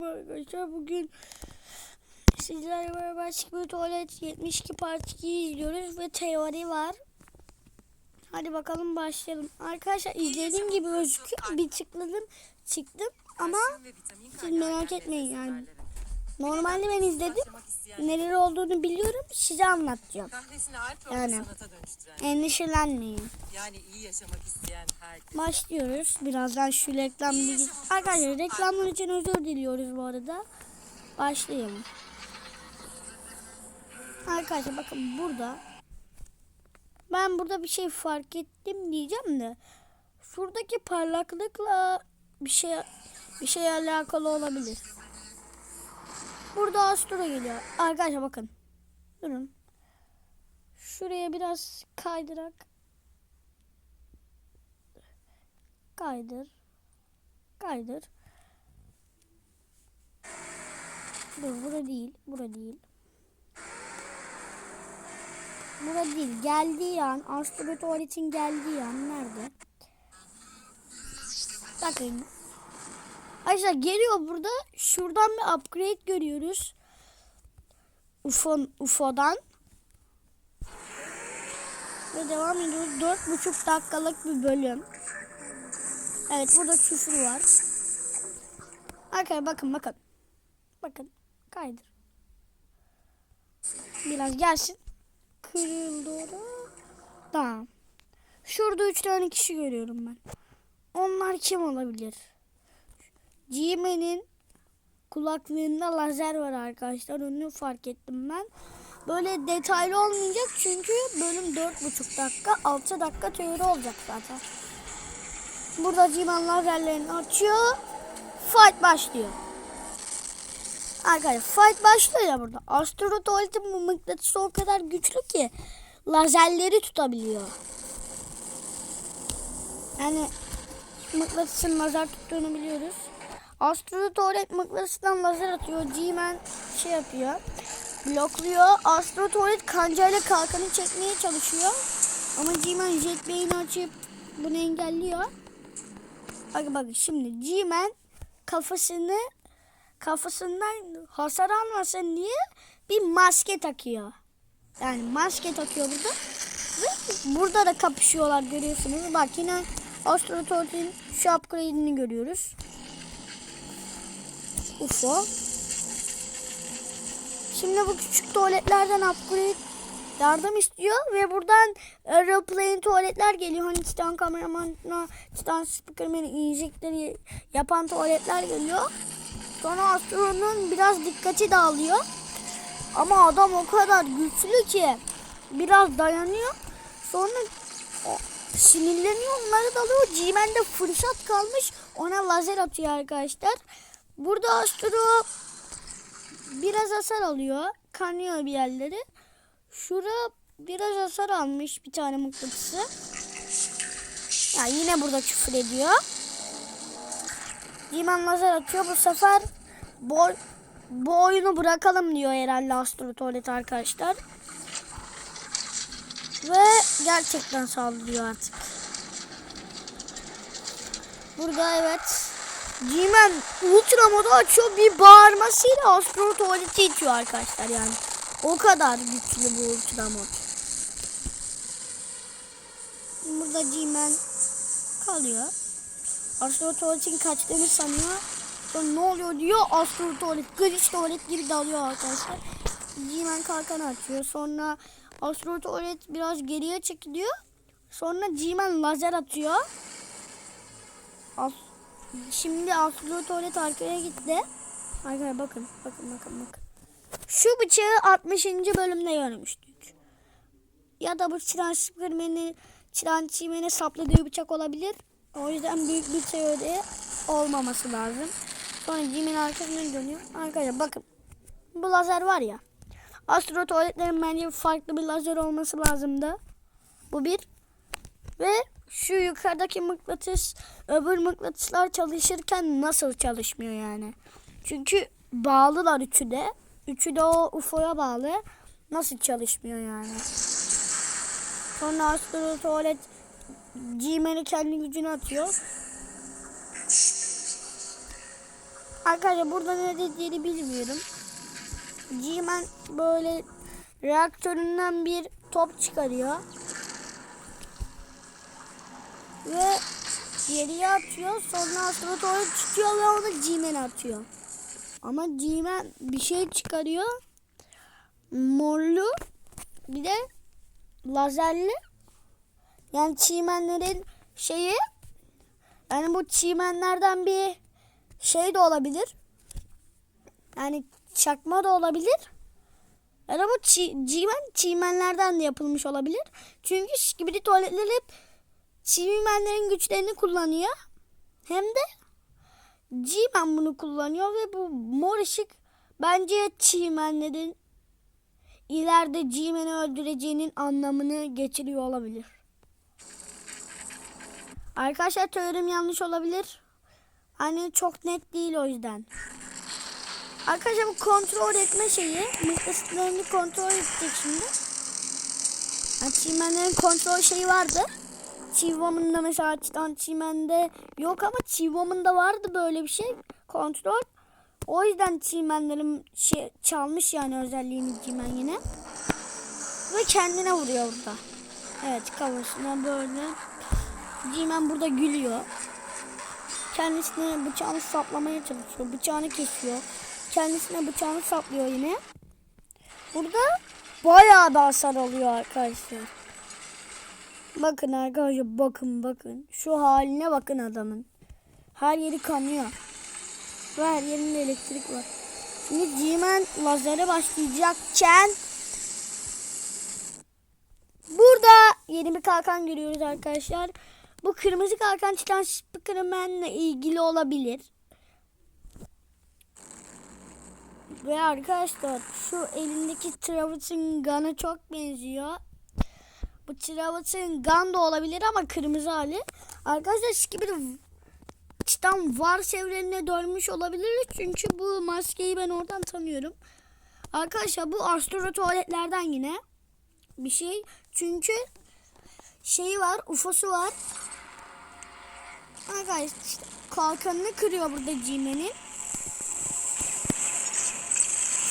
Arkadaşlar bugün sizlerle beraber Secret Tuvalet 72 Part 2'yi izliyoruz ve teori var. Hadi bakalım başlayalım. Arkadaşlar izlediğim gibi gözüküyor. Bir tıkladım çıktım ama siz merak etmeyin yani. Normalde ben izledim. Neler olduğunu biliyorum. Size anlatacağım. Kahvesini alp Yani. sanata dönüştüren. Endişelenmeyin. Yani iyi yaşamak isteyen herkes. Başlıyoruz. Birazdan şu reklam bilgi. Arkadaşlar reklamlar için özür diliyoruz bu arada. Başlayalım. Arkadaşlar bakın burada ben burada bir şey fark ettim diyeceğim de şuradaki parlaklıkla bir şey bir şey alakalı olabilir. Burada Astro geliyor. Arkadaşlar bakın. Durun. Şuraya biraz kaydırak Kaydır. Kaydır. Dur bura değil. Bura değil. Bura değil. Geldiği an. Astro tuvaletin geldiği an. Nerede? Bakın. Arkadaşlar geliyor burada. Şuradan bir upgrade görüyoruz. UFO, UFO'dan. Ve devam ediyoruz. Dört buçuk dakikalık bir bölüm. Evet burada küfür var. Arkadaşlar bakın bakın. Bakın kaydır. Biraz gelsin. Kırıldı orada. Tamam. Şurada üç tane kişi görüyorum ben. Onlar kim olabilir? G-Man'in kulaklığında lazer var arkadaşlar. Onu fark ettim ben. Böyle detaylı olmayacak çünkü bölüm dört buçuk dakika. Altı dakika teori olacak zaten. Burada Ciman lazerlerini açıyor. Fight başlıyor. Arkadaşlar fight başlıyor ya burada. Astro tuvaletin mıknatısı o kadar güçlü ki lazerleri tutabiliyor. Yani mıknatısın lazer tuttuğunu biliyoruz. Astro tuvalet mıknatısından lazer atıyor. G-Man şey yapıyor. Blokluyor. Astro tuvalet kancayla kalkanı çekmeye çalışıyor. Ama G-Man jetpack'ini açıp bunu engelliyor. Bak bak şimdi G-Man kafasını kafasından hasar almasın diye bir maske takıyor. Yani maske takıyor burada. Ve burada da kapışıyorlar görüyorsunuz. Bak yine Astrotort'un şu upgrade'ini görüyoruz. UFO. Şimdi bu küçük tuvaletlerden upgrade yardım istiyor ve buradan aeroplane tuvaletler geliyor. Hani Titan kameramanına, Titan speakerman'ı injekleri yapan tuvaletler geliyor. Sonra Astro'nun biraz dikkati dağılıyor. Ama adam o kadar güçlü ki biraz dayanıyor. Sonra o sinirleniyor onları dalıyor. G-Man'de fırsat kalmış. Ona lazer atıyor arkadaşlar. Burada Astro biraz hasar alıyor. Kanıyor bir yerleri. Şura biraz hasar almış bir tane mıknatısı. Ya yine burada küfür ediyor. Diman lazer atıyor. Bu sefer bu, bu oyunu bırakalım diyor herhalde Astro Tuvalet arkadaşlar. Ve gerçekten saldırıyor artık. Burada evet. G-Man ultra modu açıyor. Bir bağırmasıyla Astro Tuvalet'i itiyor arkadaşlar yani. O kadar güçlü bu ultra mod. Burada G-Man kalıyor. Astro Tuvalet'in kaçtığını sanıyor. Sonra ne oluyor diyor. Astro Tuvalet, Glitch Tuvalet gibi dalıyor arkadaşlar. G-Man kalkan açıyor. Sonra Astro Tuvalet biraz geriye çekiliyor. Sonra G-Man lazer atıyor. As Şimdi Astro Tuvalet arkaya gitti. Arkadaşlar bakın, bakın, bakın, bakın. Şu bıçağı 60. bölümde görmüştük. Ya da bu Çıran Spiderman'i Çıran Çimen'e sapladığı bıçak olabilir. O yüzden büyük bir teori olmaması lazım. Sonra Jim'in arkasına dönüyor. Arkadaşlar bakın. Bu lazer var ya. Astro tuvaletlerin bence farklı bir lazer olması lazımdı. Bu bir. Ve şu yukarıdaki mıknatıs öbür mıknatıslar çalışırken nasıl çalışmıyor yani. Çünkü bağlılar üçü de. Üçü de o UFO'ya bağlı. Nasıl çalışmıyor yani. Sonra Astro tuvalet G-Man'i kendi gücüne atıyor. Arkadaşlar burada ne dediğini bilmiyorum. G-Man böyle reaktöründen bir top çıkarıyor. Ve geriye atıyor. Sonra astronot tutuyor ve onu G-Man atıyor. Ama G-Man bir şey çıkarıyor. Morlu bir de lazerli. Yani çimenlerin şeyi yani bu çimenlerden bir şey de olabilir. Yani çakma da olabilir. Yani bu çi, çimen çimenlerden de yapılmış olabilir. Çünkü skibidi tuvaletler hep çimenlerin güçlerini kullanıyor. Hem de G-Man bunu kullanıyor ve bu mor ışık bence çimenlerin ileride G-Man'i öldüreceğinin anlamını getiriyor olabilir. Arkadaşlar teorim yanlış olabilir. Hani çok net değil o yüzden. Arkadaşlar bu kontrol etme şeyi mıknatıslarını kontrol edecek şimdi. Yani çimenlerin kontrol şeyi vardı. Çivamında mesela Titan çimende yok ama Çivamında vardı böyle bir şey. Kontrol. O yüzden çimenlerim şey, çalmış yani özelliğini çimen yine. Ve kendine vuruyor burada. Evet kafasına böyle. Cimen burada gülüyor. Kendisine bıçağını saplamaya çalışıyor. Bıçağını kesiyor. Kendisine bıçağını saplıyor yine. Burada bayağı da hasar alıyor arkadaşlar. Bakın arkadaşlar bakın bakın. Şu haline bakın adamın. Her yeri kanıyor. Ve her yerinde elektrik var. Şimdi Cimen lazere başlayacakken Burada yeni bir kalkan görüyoruz arkadaşlar. Bu kırmızı kalkan çıkan Spiderman'le ilgili olabilir. Ve arkadaşlar şu elindeki Travis'in Gun'a çok benziyor. Bu Travis'in Gun da olabilir ama kırmızı hali. Arkadaşlar gibi Titan Wars evrenine dönmüş olabilir. Çünkü bu maskeyi ben oradan tanıyorum. Arkadaşlar bu Astro tuvaletlerden yine bir şey. Çünkü şeyi var, ufosu var. Arkadaşlar işte kalkanını kırıyor burada G-Man'in.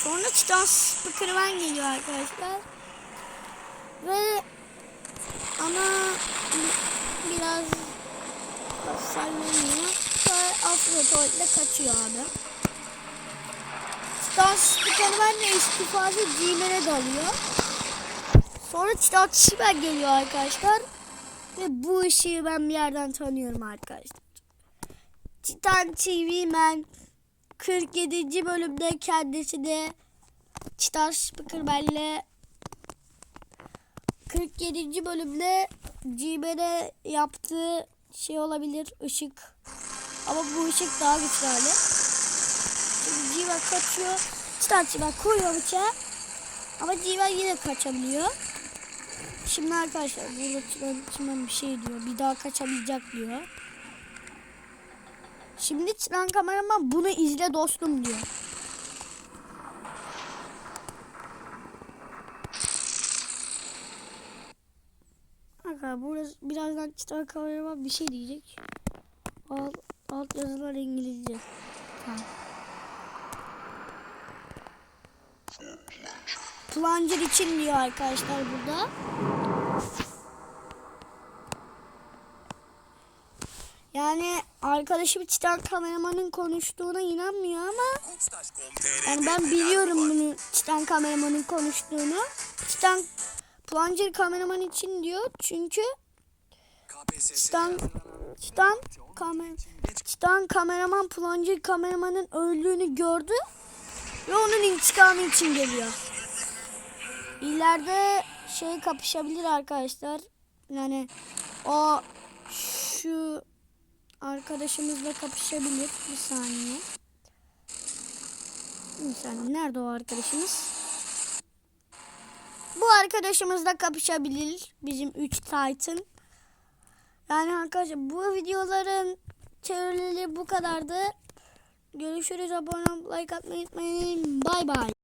Sonra Titan Spiderman geliyor arkadaşlar. Ve ama biraz sallanıyor. Ve Afro tuvaletle kaçıyor abi. Titan Spiderman de istifası G-Man'e dalıyor. Sonra Titan Şiber geliyor arkadaşlar. Ve bu ışığı ben bir yerden tanıyorum arkadaşlar. Titan TV Man 47. bölümde kendisi de Titan Speakerman'le 47. bölümde Ciber'e yaptığı şey olabilir ışık. Ama bu ışık daha güçlü hali. Şimdi Ciber kaçıyor. Titan Ciber koyuyor bıçağı. Ama Ciber yine kaçabiliyor. Şimdi arkadaşlar burada çıkan içinden bir şey diyor. Bir daha kaçamayacak diyor. Şimdi çıkan kameraman bunu izle dostum diyor. Arkadaşlar burada birazdan çıkan kameraman bir şey diyecek. Alt, alt yazılar İngilizce. Tamam. Plunger için diyor arkadaşlar burada. Yani arkadaşım Titan kameramanın konuştuğuna inanmıyor ama yani ben biliyorum bunu Titan kameramanın konuştuğunu. Titan Plunger kameraman için diyor çünkü Titan Titan kamer Titan kameraman Plunger kameramanın öldüğünü gördü ve onun intikamı için geliyor. İleride şey kapışabilir arkadaşlar. Yani o şu arkadaşımızla kapışabilir. Bir saniye. Bir saniye. Nerede o arkadaşımız? Arkadaşımızla kapışabilir. Bizim 3 Titan. Yani arkadaşlar bu videoların teorileri bu kadardı. Görüşürüz. Abone olup like atmayı unutmayın. Bay bay.